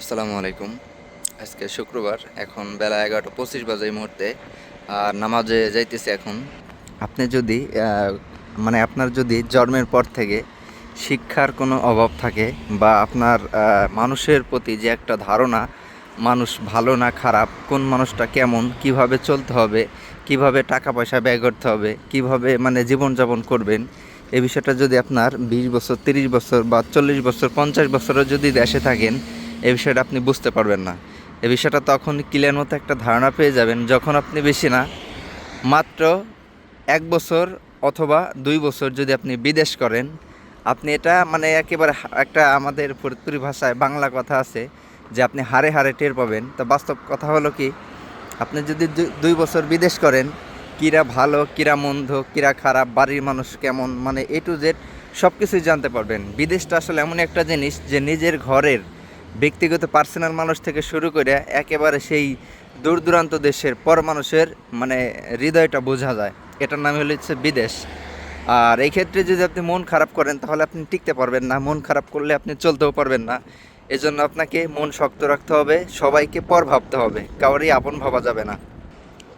আসসালামু আলাইকুম। আজকে শুক্রবার, এখন বেলা এগারোটা পঁচিশ বাজে এই মুহূর্তে। আর নামাজে যাইতেছে এখন। আপনি যদি মানে আপনার যদি জন্মের পর থেকে শিক্ষার কোনো অভাব থাকে বা আপনার মানুষের প্রতি যে একটা ধারণা, মানুষ ভালো না খারাপ, কোন মানুষটা কেমন, কীভাবে চলতে হবে, কীভাবে টাকা পয়সা ব্যয় করতে হবে, কীভাবে মানে জীবনযাপন করবেন এই বিষয়টা যদি আপনার বিশ বছর, তিরিশ বছর বা চল্লিশ বছর, পঞ্চাশ বছরও যদি দেশে থাকেন এই বিষয়টা আপনি বুঝতে পারবেন না। এই বিষয়টা তখন ক্লিয়ার মতো একটা ধারণা পেয়ে যাবেন, যখন আপনি বেশি না, মাত্র এক বছর অথবা দুই বছর যদি আপনি বিদেশ করেন, আপনি এটা মানে একেবারে একটা আমাদের ফরিদপুরি ভাষায় বাংলা কথা আছে যে আপনি হারে হারে টের পাবেন। তো বাস্তব কথা হলো কি, আপনি যদি দুই বছর বিদেশ করেন, কীরা ভালো, কিরা মন্দ, কিরা খারাপ, বাড়ির মানুষ কেমন মানে এ টু জেড সব কিছুই জানতে পারবেন। বিদেশটা আসলে এমন একটা জিনিস যে নিজের ঘরের ব্যক্তিগত পার্সোনাল মানুষ থেকে শুরু করে একেবারে সেই দূর দূরান্ত দেশের পর মানুষের মানে হৃদয়টা বোঝা যায়। এটার নাম হলো হচ্ছে বিদেশ। আর এই ক্ষেত্রে যদি আপনি মন খারাপ করেন, তাহলে আপনি টিকতে পারবেন না। মন খারাপ করলে আপনি চলতেও পারবেন না। এজন্য আপনাকে মন শক্ত রাখতে হবে, সবাইকে পর ভাবতে হবে। কাউরই আপন ভাবা যাবে না।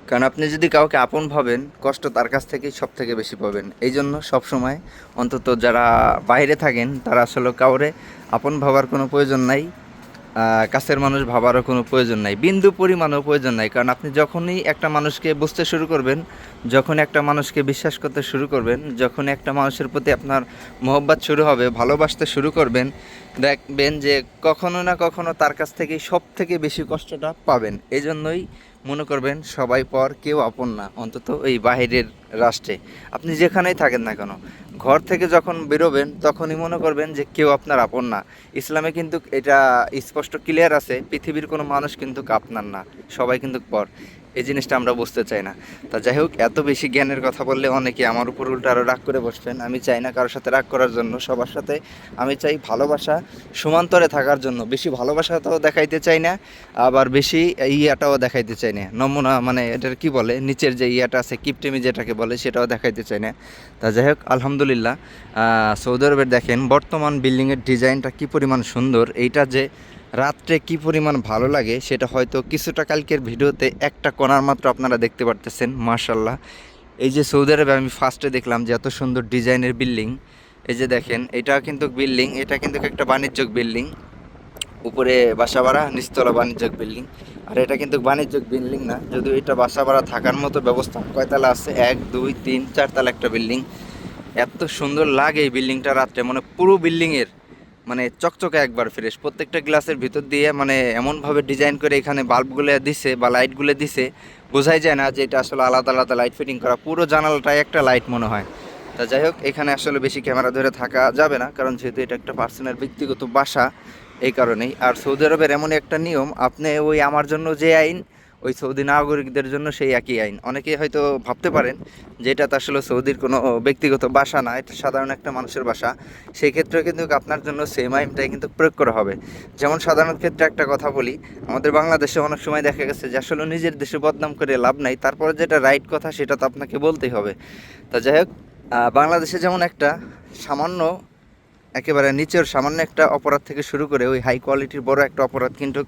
কারণ আপনি যদি কাউকে আপন ভাবেন, কষ্ট তার কাছ থেকেই সব থেকে বেশি পাবেন। এই জন্য সবসময় অন্তত যারা বাইরে থাকেন, তারা আসলে কাউরে আপন ভাবার কোনো প্রয়োজন নাই। কাছের মানুষ ভাবারও কোনো প্রয়োজন নাই, বিন্দু পরিমাণও প্রয়োজন নাই। কারণ আপনি যখনই একটা মানুষকে বুঝতে শুরু করবেন, যখন একটা মানুষকে বিশ্বাস করতে শুরু করবেন, যখন একটা মানুষের প্রতি আপনার মোহব্বত শুরু হবে, ভালোবাসতে শুরু করবেন, দেখবেন যে কখনো না কখনো তার কাছ থেকে সব থেকে বেশি কষ্টটা পাবেন। এই জন্যই মনে করবেন সবাই পর কেউ আপন না, অন্তত এই বাহিরের রাষ্ট্রে। আপনি যেখানেই থাকেন না কেন, ঘর থেকে যখন বেরোবেন তখনই মনে করবেন যে কেউ আপনার আপন না। ইসলামে কিন্তু এটা স্পষ্ট ক্লিয়ার আছে, পৃথিবীর কোনো মানুষ কিন্তু আপনার না, সবাই কিন্তু পর। এই জিনিসটা আমরা বুঝতে চাই না। তা যাই হোক, এত বেশি জ্ঞানের কথা বললে অনেকে আমার উপর উল্টো আরও রাগ করে বসবেন। আমি চাই না কারোর সাথে রাগ করার জন্য, সবার সাথে। আমি চাই ভালোবাসা সমান্তরে থাকার জন্য। বেশি ভালোবাসাটাও দেখাইতে চাই না, আবার বেশি ইয়াটাও দেখাইতে চাই না। নমুনা মানে এটার কি বলে? নিচের যে ইয়াটা আছে, কিপটেমি যেটাকে বলে, সেটাও দেখাইতে চাই না। তা যাই হোক, আলহামদুলিল্লাহ সৌদি আরবের দেখেন, বর্তমান বিল্ডিংয়ের ডিজাইনটা কি পরিমাণ সুন্দর। এইটা যে রাত্রে কি পরিমাণ ভালো লাগে সেটা হয়তো কিছুটা কালকের ভিডিওতে একটা কোণার মাত্র আপনারা দেখতে পারতেছেন মার্শাল্লাহ এই যে সৌদি আরবে আমি ফার্স্টে দেখলাম যে এত সুন্দর ডিজাইনের বিল্ডিং। এই যে দেখেন, এটা কিন্তু বিল্ডিং, এটা কিন্তু একটা বাণিজ্যিক বিল্ডিং। উপরে বাসা ভাড়া, নিচতলা বাণিজ্যিক বিল্ডিং। আর এটা কিন্তু বাণিজ্যিক বিল্ডিং না, যদিও এটা বাসা ভাড়া থাকার মতো ব্যবস্থা। কয়তলা আছে? এক, দুই, তিন, চারতলা একটা বিল্ডিং। এত সুন্দর লাগে এই বিল্ডিংটা রাত্রে মানে পুরো বিল্ডিংয়ের মানে চকচকে একবার ফ্রেশ প্রত্যেকটা গ্লাসের ভিতর দিয়ে মানে এমনভাবে ডিজাইন করে এখানে বাল্বগুলো দিছে বা লাইটগুলো দিছে, বোঝাই যায় না যে এটা আসলে আলাদা আলাদা লাইট ফিটিং করা। পুরো জানালাটাই একটা লাইট মনে হয়। তা যাই হোক, এখানে আসলে বেশি ক্যামেরা ধরে থাকা যাবে না, কারণ যেহেতু এটা একটা পার্সোনাল ব্যক্তিগত বাসা, এই কারণেই। আর সৌদি আরবের এমন একটা নিয়ম, আপনি ওই আমার জন্য যে আইন ওই সৌদি নাগরিকদের জন্য সেই একই আইন। অনেকে হয়তো ভাবতে পারেন যে এটা আসলে সৌদির কোনো ব্যক্তিগত বাসা না, এটা সাধারণ একটা মানুষের বাসা। সেই ক্ষেত্রে কিন্তু আপনার জন্য সেম আইনটাই কিন্তু প্রয়োগ করা হবে। যেমন সাধারণ ক্ষেত্রে একটা কথা বলি, আমাদের বাংলাদেশে অনেক সময় দেখা গেছে যে আসলে নিজের দেশে বদনাম করে লাভ নাই, তারপরে যেটা রাইট কথা সেটা তো আপনাকে বলতেই হবে। তা যাই হোক বাংলাদেশে যেমন একটা সামান্য একেবারে নিচের সামান্য একটা অপরাধ থেকে শুরু করে ওই হাই কোয়ালিটির বড় একটা অপরাধ কিন্তু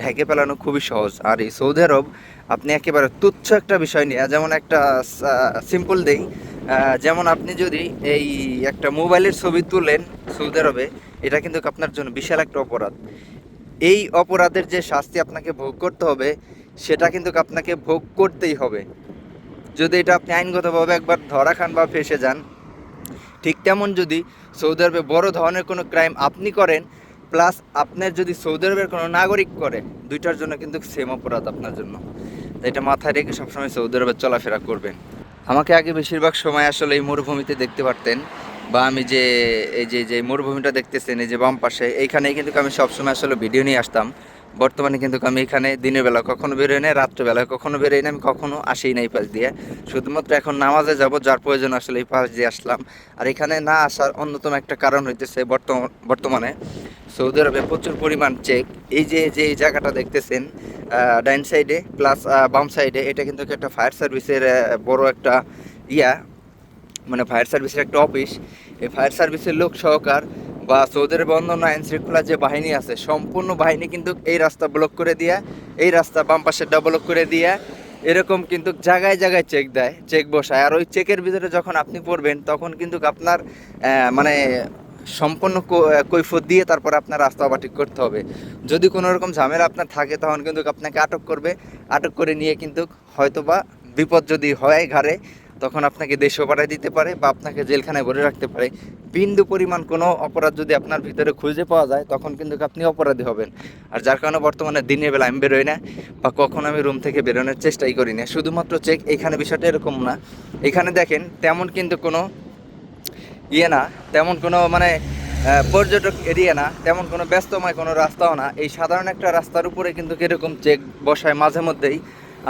ঢেকে ফেলানো খুবই সহজ। আর এই সৌদি আরব, আপনি একেবারে তুচ্ছ একটা বিষয় নিয়ে, যেমন একটা সিম্পল দেই যেমন আপনি যদি এই একটা মোবাইলের ছবি তুলেন সৌদি আরবে, এটা কিন্তু আপনার জন্য বিশাল একটা অপরাধ। এই অপরাধের যে শাস্তি আপনাকে ভোগ করতে হবে, সেটা কিন্তু আপনাকে ভোগ করতেই হবে। যদি এটা আপনি আইনগতভাবে একবার ধরা খান বা ফেসে যান ঠিক তেমন যদি সৌদি আরবে বড় ধরনের কোনো ক্রাইম আপনি করেন প্লাস আপনার যদি সৌদি আরবের কোনো নাগরিক করে, দুইটার জন্য কিন্তু সেম অপরাধ আপনার জন্য। এটা মাথায় রেখে সবসময় সৌদি আরবে চলাফেরা করবেন। আমাকে আগে বেশিরভাগ সময় আসলে এই মরুভূমিতে দেখতে পারতেন, বা আমি যে, এই যে যে মরুভূমিটা দেখতেছেন, এই যে বাম পাশে, এইখানেই কিন্তু আমি সবসময় আসলে ভিডিও নিয়ে আসতাম। বর্তমানে কিন্তু আমি এখানে দিনের বেলা কখনো বেরোই না রাত্রেবেলা কখনো বেরোই না আমি কখনো আসেই নাই পাশ দিয়ে। শুধুমাত্র এখন নামাজে যাব, যার প্রয়োজন আসলে এই পাশ দিয়ে আসলাম। আর এখানে না আসার অন্যতম একটা কারণ হইতেছে বর্তমান বর্তমানে সৌদি আরবে প্রচুর পরিমাণ চেক। এই যে যে এই জায়গাটা দেখতেছেন ডাইন সাইডে প্লাস বাম সাইডে, এটা কিন্তু একটা ফায়ার সার্ভিসের বড় একটা ইয়া। মানে ফায়ার সার্ভিসের একটা অফিস। এই ফায়ার সার্ভিসের লোক সহকার বা সৌদি বন্ধন আইন শৃঙ্খলা যে বাহিনী আছে, সম্পূর্ণ বাহিনী কিন্তু এই রাস্তা ব্লক করে দিয়া, এই রাস্তা বাম পাশেরটা ব্লক করে দিয়া, এরকম কিন্তু জায়গায় জায়গায় চেক দেয় চেক বসায়। আর ওই চেকের ভিতরে যখন আপনি পড়বেন, তখন কিন্তু আপনার মানে সম্পূর্ণ কৈফত দিয়ে তারপর আপনার রাস্তা ওভারটেক করতে হবে। যদি কোনো রকম ঝামেলা আপনার থাকে, তখন কিন্তু আপনাকে আটক করবে। আটক করে নিয়ে কিন্তু হয়তো বা বিপদ যদি হয় ঘাড়ে তখন আপনাকে দেশও পাঠায় দিতে পারে বা আপনাকে জেলখানায় ভরে রাখতে পারে। বিন্দু পরিমাণ কোনো অপরাধ যদি আপনার ভিতরে খুঁজে পাওয়া যায়, তখন কিন্তু আপনি অপরাধী হবেন। আর যার কারণে বর্তমানে দিনের বেলা আমি বেরোই না বা কখনো আমি রুম থেকে বেরোনোর চেষ্টাই করি না। শুধুমাত্র চেক এখানে বিষয়টা এরকম না। এখানে দেখেন তেমন কিন্তু কোনো ইয়ে না, তেমন কোনো মানে পর্যটক এরিয়া না, তেমন কোনো ব্যস্তময় কোনো রাস্তাও না। এই সাধারণ একটা রাস্তার উপরে কিন্তু এরকম চেক বসায় মাঝে মধ্যেই।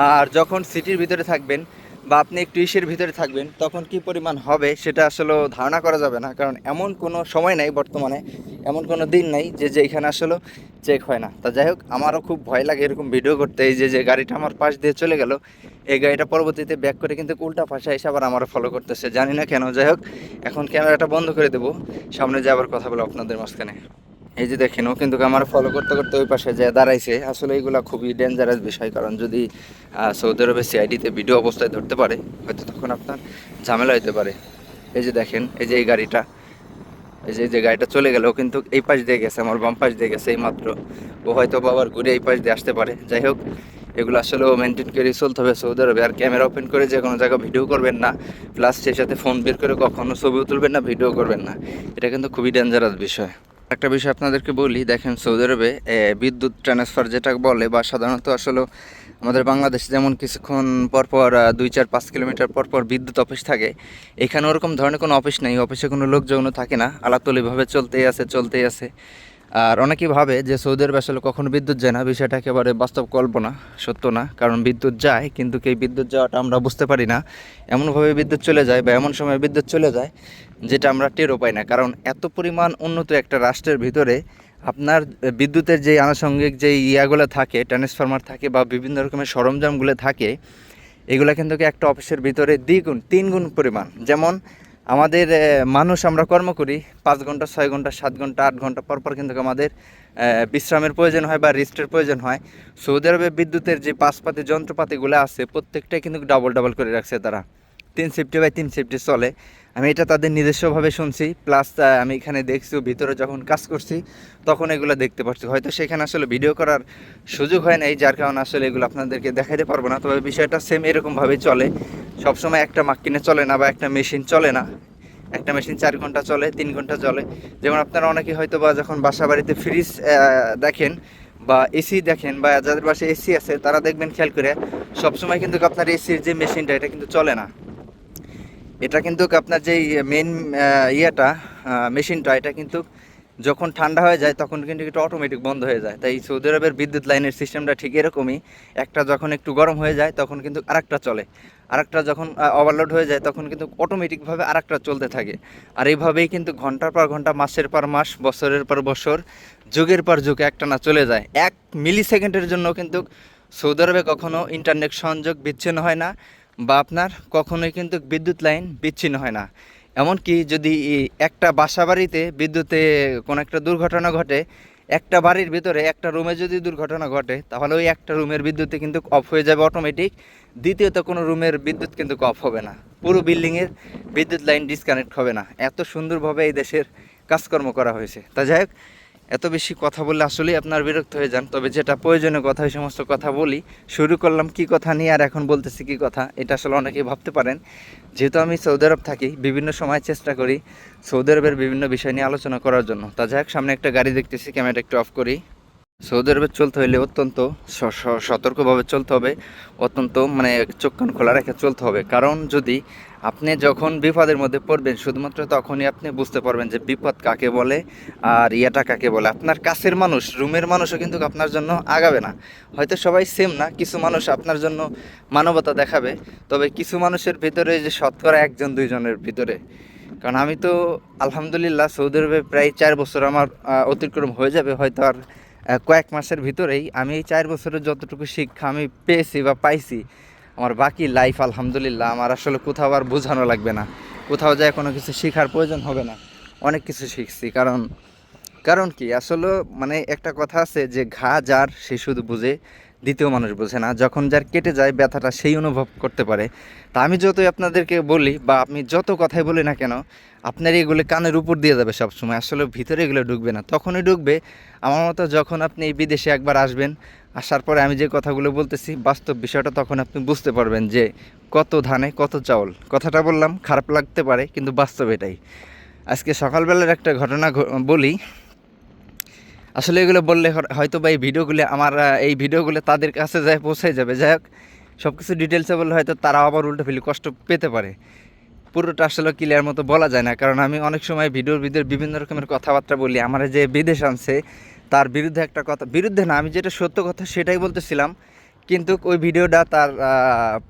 আর যখন সিটির ভিতরে থাকবেন বা আপনি একটু ইসের ভিতরে থাকবেন, তখন কি পরিমাণ হবে সেটা আসলে ধারণা করা যাবে না। কারণ এমন কোনো সময় নাই বর্তমানে, এমন কোনো দিন নাই যে যে এখানে আসলে চেক হয় না। তা যাই হোক, আমারও খুব ভয় লাগে এরকম ভিডিও করতে, এই যে যে গাড়িটা আমার পাশ দিয়ে চলে গেল, এই গাড়িটা পরবর্তীতে ব্যাক করে কিন্তু উল্টা পাশে এসে আবার আমারও ফলো করতেছে। জানি না কেন, যাই হোক, এখন ক্যামেরাটা বন্ধ করে দেবো, সামনে যে আবার কথা বলো আপনাদের মাঝখানে। এই যে দেখেন, ও কিন্তু আমার ফলো করতে করতে ওই পাশে যে দাঁড়াইছে, আসলে এইগুলা খুবই ডেঞ্জারাস বিষয়। কারণ যদি সৌদি আরবে সিআইডিতে ভিডিও অবস্থায় ধরতে পারে, হয়তো তখন আপনার ঝামেলা হতে পারে। এই যে দেখেন, এই যে এই গাড়িটা, এই যে যে গাড়িটা চলে গেল কিন্তু এই পাশ দিয়ে গেছে, আমার বাম পাশ দিয়ে গেছে এই মাত্র। ও হয়তো বা আবার ঘুরে এই পাশ দিয়ে আসতে পারে। যাই হোক, এগুলো আসলে মেনটেন করে চলতে হবে সৌদি আরবে আর ক্যামেরা ওপেন করে যে কোনো জায়গায় ভিডিও করবেন না প্লাস সেই সাথে ফোন বের করে কখনো ছবিও তুলবেন না ভিডিও করবেন না। এটা কিন্তু খুবই ডেঞ্জারাস বিষয়। একটা বিষয় আপনাদেরকে বলি, দেখেন সৌদি আরবে বিদ্যুৎ ট্রান্সফার যেটা বলে বা সাধারণত আসলে আমাদের বাংলাদেশে যেমন কিছুক্ষণ পর পর দুই চার পাঁচ কিলোমিটার পর পর বিদ্যুৎ অফিস থাকে, এখানে ওরকম ধরনের কোনো অফিস নেই অফিসে কোনো লোকজনও থাকে না, আলাতলিভাবে চলতেই আছে চলতেই আছে। আর অনেকেই ভাবে যে সৌদি আরবে আসলে কখনো বিদ্যুৎ যায় না, বিষয়টা একেবারে বাস্তব কল্পনা, সত্য না। কারণ বিদ্যুৎ যায়, কিন্তু এই বিদ্যুৎ যাওয়াটা আমরা বুঝতে পারি না। এমনভাবে বিদ্যুৎ চলে যায় বা এমন সময় বিদ্যুৎ চলে যায় যেটা আমরা টেরও পাই না। কারণ এত পরিমাণ উন্নত একটা রাষ্ট্রের ভিতরে আপনার বিদ্যুতের যে আনুষঙ্গিক যে ইয়াগুলো থাকে ট্রান্সফরমার থাকে বা বিভিন্ন রকমের সরঞ্জামগুলো থাকে, এগুলো কিন্তু একটা অফিসের ভিতরে দ্বিগুণ, তিনগুণ পরিমাণ। যেমন আমাদের মানুষ আমরা কর্ম করি। পাঁচ ঘণ্টা, ছয় ঘণ্টা, সাত ঘণ্টা, আট ঘণ্টা, পরপর পর কিন্তু আমাদের বিশ্রামের প্রয়োজন হয় বা রেস্টের প্রয়োজন হয়। সৌদি আরবে বিদ্যুতের যে পাশপাতি যন্ত্রপাতিগুলো আছে, প্রত্যেকটাই কিন্তু ডাবল ডাবল করে রাখছে তারা। তিন সেফটি বাই তিন সেফটি চলে। আমি এটা তাদের নিজস্বভাবে শুনছি প্লাস আমি এখানে দেখছি ভিতরে যখন কাজ করছি, তখন এগুলো দেখতে পাচ্ছি হয়তো সেখানে আসলে ভিডিও করার সুযোগ হয় নাই, যার কারণে আসলে এগুলো আপনাদেরকে দেখাইতে পারব না। তবে বিষয়টা সেম এরকমভাবেই চলে। সবসময় একটা মাক্কিনে চলে না বা একটা মেশিন চলে না। একটা মেশিন চার ঘণ্টা চলে, তিন ঘণ্টা চলে। যেমন আপনারা অনেকে হয়তো বা যখন বাসা বাড়িতে ফ্রিজ দেখেন বা এসি দেখেন বা যাদের বাসায় এসি আছে, তারা দেখবেন, খেয়াল করে সবসময় কিন্তু আপনার এসির যে মেশিনটা এটা কিন্তু চলে না। এটা কিন্তু আপনার যেই মেন ইয়েটা মেশিনটা, এটা কিন্তু যখন ঠান্ডা হয়ে যায় তখন কিন্তু এটা অটোমেটিক বন্ধ হয়ে যায়। তাই সৌদি আরবের বিদ্যুৎ লাইনের সিস্টেমটা ঠিক এরকমই। একটা যখন একটু গরম হয়ে যায় তখন কিন্তু আরেকটা চলে। আরেকটা যখন ওভারলোড হয়ে যায় তখন কিন্তু অটোমেটিকভাবে আরেকটা চলতে থাকে। আর এইভাবেই কিন্তু ঘণ্টার পর ঘণ্টা, মাসের পর মাস, বছরের পর বছর, যুগের পর যুগ একটা না চলে যায়। এক মিলি সেকেন্ডের জন্য কিন্তু সৌদি আরবে কখনও ইন্টারনেট সংযোগ বিচ্ছিন্ন হয় না। বা আপনার কখনোই কিন্তু বিদ্যুৎ লাইন বিচ্ছিন্ন হয় না। এমনকি যদি একটা বাসা বাড়িতে বিদ্যুতে কোনো একটা দুর্ঘটনা ঘটে, একটা বাড়ির ভিতরে একটা রুমে যদি দুর্ঘটনা ঘটে, তাহলে ওই একটা রুমের বিদ্যুতে কিন্তু অফ হয়ে যাবে অটোমেটিক দ্বিতীয়ত কোনো রুমের বিদ্যুৎ কিন্তু অফ হবে না। পুরো বিল্ডিংয়ের বিদ্যুৎ লাইন ডিসকানেক্ট হবে না। এত সুন্দরভাবে এই দেশের কাজকর্ম করা হয়েছে। তা যাই হোক এত বেশি কথা বললে আসলেই আপনার বিরক্ত হয়ে যান। তবে যেটা প্রয়োজনীয় কথা, ওই সমস্ত কথা বলি। শুরু করলাম কি কথা নিয়ে আর এখন বলতেছি কি কথা, এটা আসলে অনেকেই ভাবতে পারেন। যেহেতু আমি সৌদি আরব থাকি, বিভিন্ন সময় চেষ্টা করি সৌদি আরবের বিভিন্ন বিষয় নিয়ে আলোচনা করার জন্য। তা যাক সামনে একটা গাড়ি দেখতেছি, ক্যামেরাটা একটু অফ করি। সৌদি আরবে চলতে হলে অত্যন্ত সতর্কভাবে চলতে হবে। অত্যন্ত মানে চোখ খোলা রেখে চলতে হবে। কারণ যদি আপনি যখন বিপদের মধ্যে পড়বেন, শুধুমাত্র তখনই আপনি বুঝতে পারবেন যে বিপদ কাকে বলে আর ইয়াটা কাকে বলে। আপনার কাছের মানুষ, রুমের মানুষও কিন্তু আপনার জন্য আগাবে না। হয়তো সবাই সেম না, কিছু মানুষ আপনার জন্য মানবতা দেখাবে। তবে কিছু মানুষের ভিতরে যে শতকরা একজন, দুইজনের ভিতরে। কারণ আমি তো আলহামদুলিল্লাহ সৌদি আরবে প্রায় চার বছর আমার অতিক্রম হয়ে যাবে, হয়তো আর কয়েক মাসের ভিতরেই আমি এই চার বছরের যতটুকু শিক্ষা আমি পেয়েছি বা পাইছি, আমার বাকি লাইফ আলহামদুলিল্লাহ আমার আসলে কোথাও আর বোঝানো লাগবে না। কোথাও যায় কোনো কিছু শেখার প্রয়োজন হবে না। অনেক কিছু শিখছি। কারণ কারণ কি? আসলে মানে একটা কথা আছে যে ঘা যার, সে শুধু বুঝে, দ্বিতীয় মানুষ বোঝে না। যখন যার কেটে যায়, ব্যথাটা সেই অনুভব করতে পারে। তা আমি যতই আপনাদেরকে বলি বা আপনি যত কথাই বলি না কেন আপনার এগুলো কানের উপর দিয়ে যাবে সবসময়। আসলে ভিতরে এগুলো ঢুকবে না। তখনই ঢুকবে। আমার মতো যখন আপনি এই বিদেশে একবার আসবেন, আসার পরে আমি যে কথাগুলো বলতেছি, বাস্তব বিষয়টা তখন আপনি বুঝতে পারবেন যে কত ধানে কত চাউল। কথাটা বললাম, খারাপ লাগতে পারে, কিন্তু বাস্তব এটাই। আজকে সকালবেলার একটা ঘটনা বলি। আসলে এগুলো বললে হয়তো বা এই ভিডিওগুলো আমার এই ভিডিওগুলো তাদের কাছে যায়, পৌঁছে যাবে। যাই হোক সব কিছু ডিটেলসে বললে হয়তো তারা আবার উল্টো ফেলে কষ্ট পেতে পারে। পুরোটা আসলে ক্লিয়ার মতো বলা যায় না। কারণ আমি অনেক সময় ভিডিওর ভিতরে বিভিন্ন রকমের কথাবার্তা বলি। আমার যে বিদেশ আনছে, তার বিরুদ্ধে একটা কথা বিরুদ্ধে না, আমি যেটা সত্য কথা সেটাই বলতেছিলাম। কিন্তু ওই ভিডিওটা তার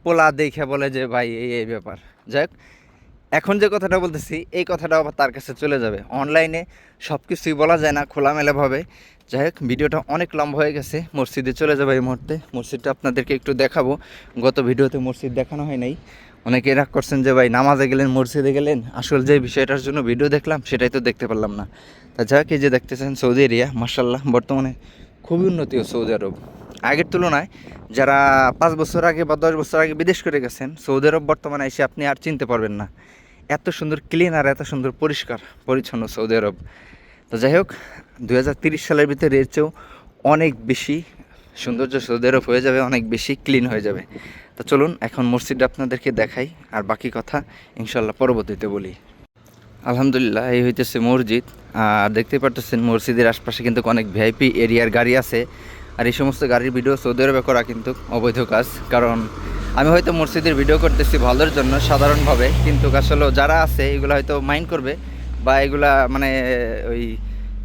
পোলা দেখে বলে যে, ভাই, এই এই ব্যাপার। যাই এখন যে কথাটা বলতেছি, এই কথাটা আবার তার কাছে চলে যাবে। অনলাইনে সব কিছুই বলা যায় না, খোলামেলাভাবে। যাই হোক ভিডিওটা অনেক লম্বা হয়ে গেছে। মসজিদে চলে যাবে এই মুহূর্তে। মসজিদটা আপনাদেরকে একটু দেখাবো। গত ভিডিওতে মসজিদ দেখানো হয় নাই। অনেকে রাগ করছেন যে, ভাই, নামাজে গেলেন, মসজিদে গেলেন? আসল যে বিষয়টার জন্য ভিডিও দেখলাম, সেটাই তো দেখতে পারলাম না। তা যাক, এই যে দেখতেছেন সৌদি এরিয়া মার্শাল্লাহ বর্তমানে খুবই উন্নতি সৌদি আরব। আগের তুলনায় যারা পাঁচ বছর আগে বা দশ বছর আগে বিদেশ করে গেছেন, সৌদি আরব বর্তমানে এসে আপনি আর চিনতে পারবেন না। এত সুন্দর ক্লিন আর এত সুন্দর পরিষ্কার, পরিচ্ছন্ন সৌদি আরব। তো যাই হোক দু সালের ভিতরে এর চেয়েও অনেক বেশি সৌন্দর্য সৌদি আরব হয়ে যাবে, অনেক বেশি ক্লিন হয়ে যাবে। তো চলুন, এখন মসজিদটা আপনাদেরকে দেখাই, আর বাকি কথা ইনশাল্লাহ পরবর্তীতে বলি। আলহামদুলিল্লাহ, এই হইতেছে মসজিদ। আর দেখতে পারতেছেন মসজিদের আশপাশে কিন্তু অনেক ভিআইপি এরিয়ার গাড়ি আছে। আর এই সমস্ত গাড়ির ভিডিও সৌদি আরবে করা কিন্তু অবৈধ কাজ। কারণ আমি হয়তো মসজিদের ভিডিও করতেছি ভালোর জন্য, সাধারণভাবে। কিন্তু আসলে যারা আছে, এগুলো হয়তো মাইন্ড করবে, বা এগুলা মানে ওই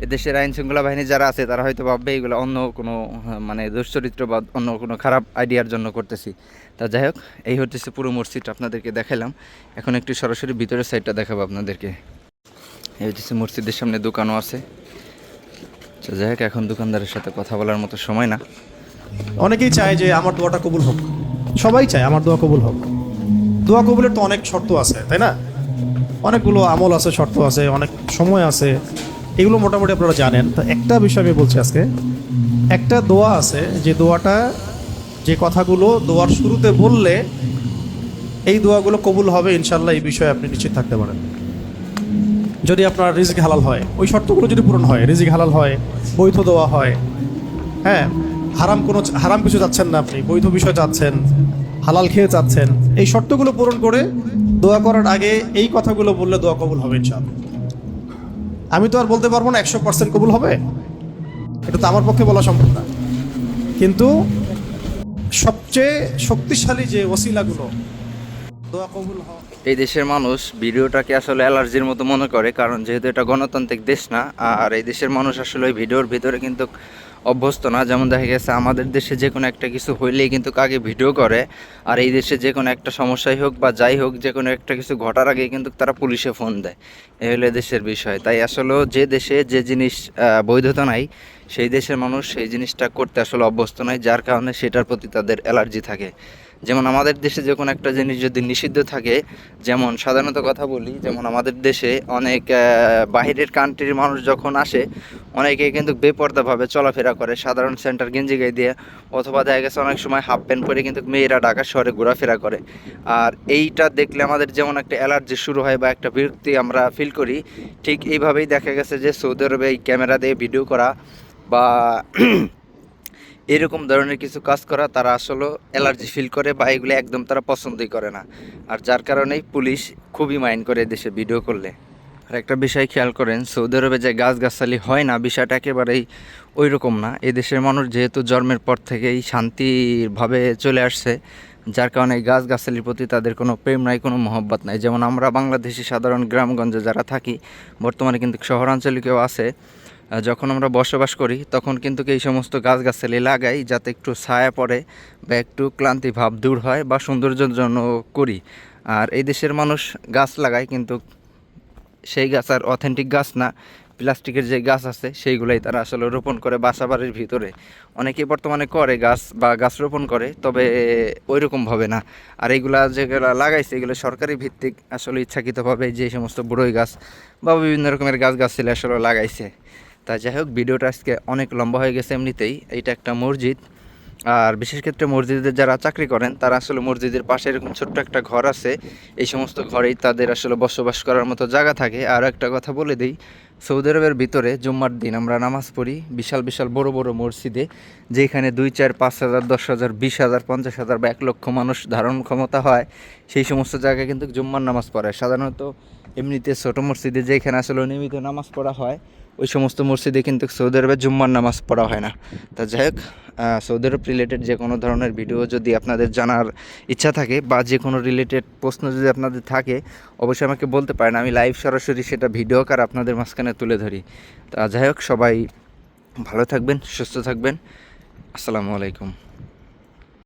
দেশের আইন শৃঙ্খলা বাহিনী যারা আছে তারা হয়তো ভাববে এগুলো অন্য কোনো হ্যাঁ, মানে দুশ্চরিত্র বা অন্য কোনো খারাপ আইডিয়ার জন্য করতেছি। তা যাই হোক এই হচ্ছে পুরো মসজিদটা আপনাদেরকে দেখালাম এখন একটু সরাসরি ভিতরের সাইডটা দেখাবো আপনাদেরকে। এই হচ্ছে মসজিদের সামনে দোকানও আছে। তো যাই হোক এখন দোকানদারের সাথে কথা বলার মতো সময় না। অনেকেই চায় যে আমার দোয়াটা কবুল হোক। সবাই চায় আমার দোয়া কবুল হোক। দোয়া কবুলের তো অনেক শর্ত আছে তাই না? অনেকগুলো আমল আছে শর্ত আছে অনেক সময় আছে। এগুলো মোটামুটি আপনারা জানেন। তো একটা বিষয় আমি বলছি আজকে, একটা দোয়া আছে, যে দোয়াটা, যে কথাগুলো দোয়ার শুরুতে বললে এই দোয়াগুলো কবুল হবে ইনশাল্লাহ এই বিষয়ে আপনি নিশ্চিত থাকতে পারেন। যদি আপনার রিজিক হালাল হয়, ওই শর্তগুলো যদি পূরণ হয়, রিজিক হালাল হয়, বৈধ দেওয়া হয় হ্যাঁ হারাম কোনো, হারাম কিছু যাচ্ছেন না আপনি, বৈধ বিষয় যাচ্ছেন, হালাল খেয়ে যাচ্ছেন, এই শর্তগুলো পূরণ করে দোয়া করার আগে এই কথাগুলো বললে দোয়া কবুল হবে, ইনশাআল্লাহ। আমি তো আর বলতে পারব না একশো পার্সেন্ট কবুল হবে। এটা তো আমার পক্ষে বলা সম্ভব না। কিন্তু সবচেয়ে শক্তিশালী যে ওসিলাগুলো, দোয়া এই দেশের মানুষ ভিডিওটাকে আসলে অ্যালার্জির মতো মনে করে, কারণ যেহেতু এটা গণতান্ত্রিক দেশ না, আর এই দেশের মানুষ আসলে ওই ভিডিওর ভিতরে কিন্তু অভ্যস্ত না। যেমন দেখা গেছে, আমাদের দেশে যে কোনো একটা কিছু হইলেই কিন্তু কাকে ভিডিও করে, আর এই দেশে যে কোনো একটা সমস্যাই হোক বা যাই হোক, যে কোনো একটা কিছু ঘটার আগে কিন্তু তারা পুলিশে ফোন দেয়। এই হলো দেশের বিষয়। তাই আসলে যে দেশে যে জিনিস বৈধতা নাই, সেই দেশের মানুষ সেই জিনিসটা করতে আসলে অভ্যস্ত নয় যার কারণে সেটার প্রতি তাদের অ্যালার্জি থাকে। যেমন আমাদের দেশে যে কোনো একটা জিনিস যদি নিষিদ্ধ থাকে, যেমন সাধারণত কথা বলি, যেমন আমাদের দেশে অনেক বাহিরের কান্ট্রির মানুষ যখন আসে, অনেকে কিন্তু বেপর্দাভাবে চলাফেরা করে। সাধারণ সেন্টার গেঞ্জি গায়ে দিয়ে, অথবা দেখা গেছে অনেক সময় হাফ প্যান্ট পরে কিন্তু মেয়েরা ঢাকা শহরে ঘোরাফেরা করে। আর এইটা দেখলে আমাদের যেমন একটা অ্যালার্জি শুরু হয় বা একটা বিরক্তি আমরা ফিল করি, ঠিক এইভাবেই দেখা গেছে যে সৌদি আরবে এই ক্যামেরা দিয়ে ভিডিও করা বা এরকম ধরনের কিছু কাজ করা তারা আসলে অ্যালার্জি ফিল করে বা এগুলো একদম তারা পছন্দই করে না। আর যার কারণেই পুলিশ খুবই মাইন্ড করে দেশে ভিডিও করলে। আর একটা বিষয় খেয়াল করেন, সৌদি আরবে যে গাছগাছালি হয় না, বিষয়টা একেবারেই ওই রকম না দেশের মানুষ যেহেতু জন্মের পর থেকেই শান্তিভাবে চলে আসছে, যার কারণে গাছগাছালির প্রতি তাদের কোনো প্রেম নাই, কোনো মহব্বত নাই। যেমন আমরা বাংলাদেশি সাধারণ গ্রামগঞ্জে যারা থাকি, বর্তমানে কিন্তু শহরাঞ্চলে কেউ আছে যখন আমরা বসবাস করি, তখন কিন্তু এই সমস্ত গাছগাছালি লাগাই যাতে একটু ছায়া পড়ে বা একটু ক্লান্তি ভাব দূর হয় বা সৌন্দর্যের জন্য করি। আর এই দেশের মানুষ গাছ লাগায়, কিন্তু সেই গাছ আর অথেন্টিক গাছ না। প্লাস্টিকের যে গাছ আছে, সেইগুলাই তারা আসলে রোপণ করে বাসা বাড়ির ভিতরে। অনেকে বর্তমানে করে গাছ বা গাছ রোপণ করে, তবে ওই রকমভাবে না। আর এইগুলা যেগুলো লাগাইছে, এগুলো সরকারি ভিত্তিক আসলে ইচ্ছাকৃতভাবে যে সমস্ত বড়ই গাছ বা বিভিন্ন রকমের গাছ গাছ আসলে লাগাইছে। তা যাই হোক, ভিডিওটা আজকে অনেক লম্বা হয়ে গেছে এমনিতেই। এটা একটা মসজিদ। আর বিশেষ ক্ষেত্রে মসজিদে যারা চাকরি করেন, তারা আসলে মসজিদের পাশে এরকম ছোট্ট একটা ঘর আছে। এই সমস্ত ঘরেই তাদের আসলে বসবাস করার মতো জায়গা থাকে। আর একটা কথা বলে দিই, সৌদি আরবের ভিতরে জুম্মার দিন আমরা নামাজ পড়ি বিশাল বিশাল বড় বড় মসজিদে, যেখানে দুই, চার, পাঁচ হাজার, দশ হাজার, বিশ হাজার, পঞ্চাশ হাজার বা এক লক্ষ মানুষ ধারণ ক্ষমতা হয়। সেই সমস্ত জায়গায় কিন্তু জুম্মার নামাজ পড়ায় সাধারণত এমনিতে ছোটো মসজিদে যেখানে আসলে নিয়মিত নামাজ পড়া হয় ওই সমস্ত মসজিদে কিন্তু সৌদি আরবে জুম্মার নামাজ পড়া হয় না। তা যাই হোক সৌদি আরব রিলেটেড যে কোনো ধরনের ভিডিও যদি আপনাদের জানার ইচ্ছা থাকে বা যে কোনো রিলেটেড প্রশ্ন যদি আপনাদের থাকে, অবশ্যই আমাকে বলতে পারেন। আমি লাইভ সরাসরি সেটা ভিডিও কার আপনাদের মাঝখানে তুলে ধরি। তা যাই হোক, সবাই ভালো থাকবেন, সুস্থ থাকবেন। আসসালামু আলাইকুম।